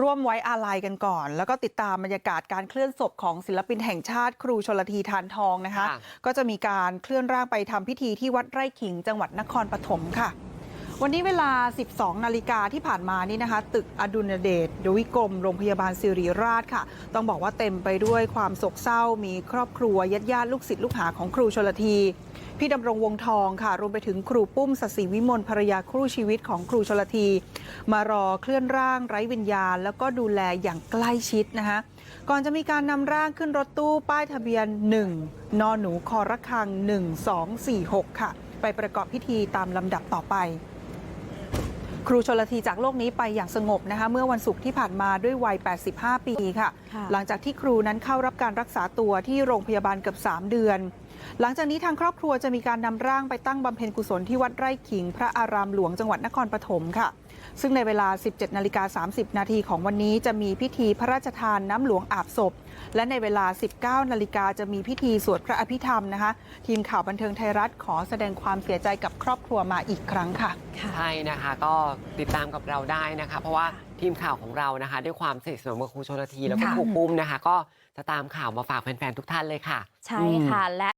ร่วมไว้อาลัยกันก่อน แล้วก็ติดตามบรรยากาศการเคลื่อนศพของศิลปินแห่งชาติ ครูชลทีทานทองนะคะค่ะก็จะมีการเคลื่อนร่างไปทำพิธีที่วัดไร่ขิงจังหวัดนครปฐมค่ะ วันนี้เวลา 12 นาฬิกาที่ผ่านมานี่นะคะ ตึกอดุลเดชดวิกรมโรงพยาบาลสิริราชค่ะ ต้องบอกว่าเต็มไปด้วยความโศกเศร้า มีครอบครัวญาติญาติลูกศิษย์ลูกหาของครูชลทีพี่ดำรงวงทองค่ะ รวมไปถึงครูปุ้มสศิวิมลภรยาครู่ชีวิตของครูชลที มารอเคลื่อนร่างไร้วิญญาณ แล้วก็ดูแลอย่างใกล้ชิดนะคะก่อนจะมีการนำร่างขึ้นรถตู้ป้ายทะเบียน 1นอหนูคอระคัง 1246 ค่ะ ไปประกอบพิธีตามลำดับต่อไป ครูชลทีจากโลกนี้ไปอย่างสงบนะคะเมื่อวันศุกร์ที่ผ่านมาด้วยวัย 85 ปีค่ะค่ะหลังจากที่ครูนั้นเข้ารับการรักษาตัวที่โรงพยาบาลเกือบ 3 เดือน หลังจากนี้ทางครอบครัวจะมีการนำร่างไปตั้งบำเพ็ญกุศลที่วัดไร่ขิง พระอารามหลวงจังหวัดนครปฐมค่ะ ซึ่งในเวลา 17 นาฬิกา 30 นาทีของวันนี้จะมีพิธีพระราชทานน้ำหลวงอาบศพ และในเวลา 19 นาฬิกาจะมีพิธีสวดพระอภิธรรมนะคะ ทีมข่าวบันเทิงไทยรัฐขอแสดงความเสียใจกับครอบครัวมาอีกครั้งค่ะค่ะใช่นะคะก็ติดตามกับเราได้นะคะ เพราะว่าทีมข่าวของเรานะคะ ด้วยความสนิทสนมกับครูชนละทีแล้วก็ค่ะครูปุ้มนะคะ ก็จะตามข่าวมาฝากแฟนๆทุกท่านเลยค่ะ ใช่ค่ะและ